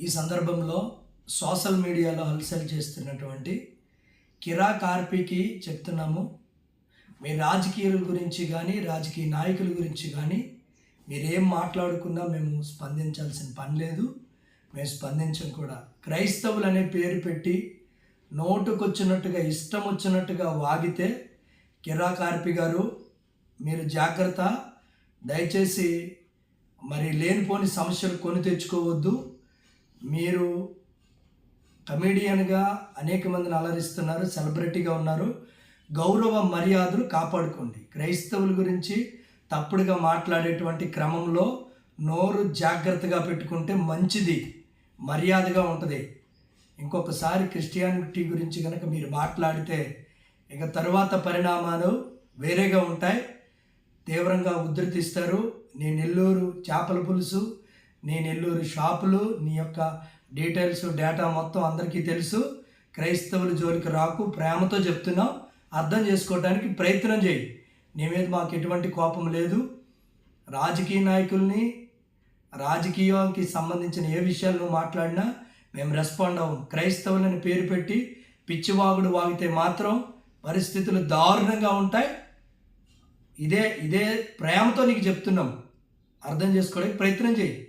ఈ సందర్భంలో సోషల్ మీడియాలో హల్చల్ చేస్తున్నటువంటి కిరా కార్పీకి చెప్తున్నాము. మీ రాజకీయాల గురించి కానీ రాజకీయ నాయకుల గురించి కానీ మీరేం మాట్లాడుకున్నా మేము స్పందించాల్సిన పని లేదు. మేము స్పందించం కూడా. క్రైస్తవులు అనే పేరు పెట్టి నోటుకొచ్చినట్టుగా ఇష్టం వచ్చినట్టుగా వాగితే కిరా కార్పి గారు మీరు జాగ్రత్త. దయచేసి మరి లేనిపోని సమస్యలు కొని తెచ్చుకోవద్దు. మీరు కమెడియన్గా అనేక మందిని అలరిస్తున్నారు సెలబ్రిటీగా ఉన్నారు. గౌరవ మర్యాదలు కాపాడుకోండి. క్రైస్తవుల గురించి తప్పుడుగా మాట్లాడేటువంటి క్రమంలో నోరు జాగ్రత్తగా పెట్టుకుంటే మంచిది. మర్యాదగా ఉంటుంది. ఇంకొకసారి క్రిస్టియానిటీ గురించి కనుక మీరు మాట్లాడితే ఇక తర్వాత పరిణామాలు వేరేగా ఉంటాయి. తీవ్రంగా ఉద్ధృతిస్తారు నీ నెల్లూరు చేపల పులుసు నీ నెల్లూరు షాపులు నీ యొక్క డీటెయిల్స్ డేటా మొత్తం అందరికీ తెలుసు. క్రైస్తవుల జోలికి రాకు ప్రేమతో చెప్తున్నాం. అర్థం చేసుకోవడానికి ప్రయత్నం చేయి. నీ మీద మాకు ఎటువంటి కోపం లేదు. రాజకీయ నాయకుల్ని రాజకీయానికి సంబంధించిన ఏ విషయాలు నువ్వు మాట్లాడినా మేము రెస్పాండ్ అవ్వం. క్రైస్తవులని పేరు పెట్టి పిచ్చివాగుడు వాగితే మాత్రం పరిస్థితులు దారుణంగా ఉంటాయి. ఇదే ఇదే ప్రేమతో నీకు చెప్తున్నాం. అర్థం చేసుకోవడానికి ప్రయత్నం చేయి.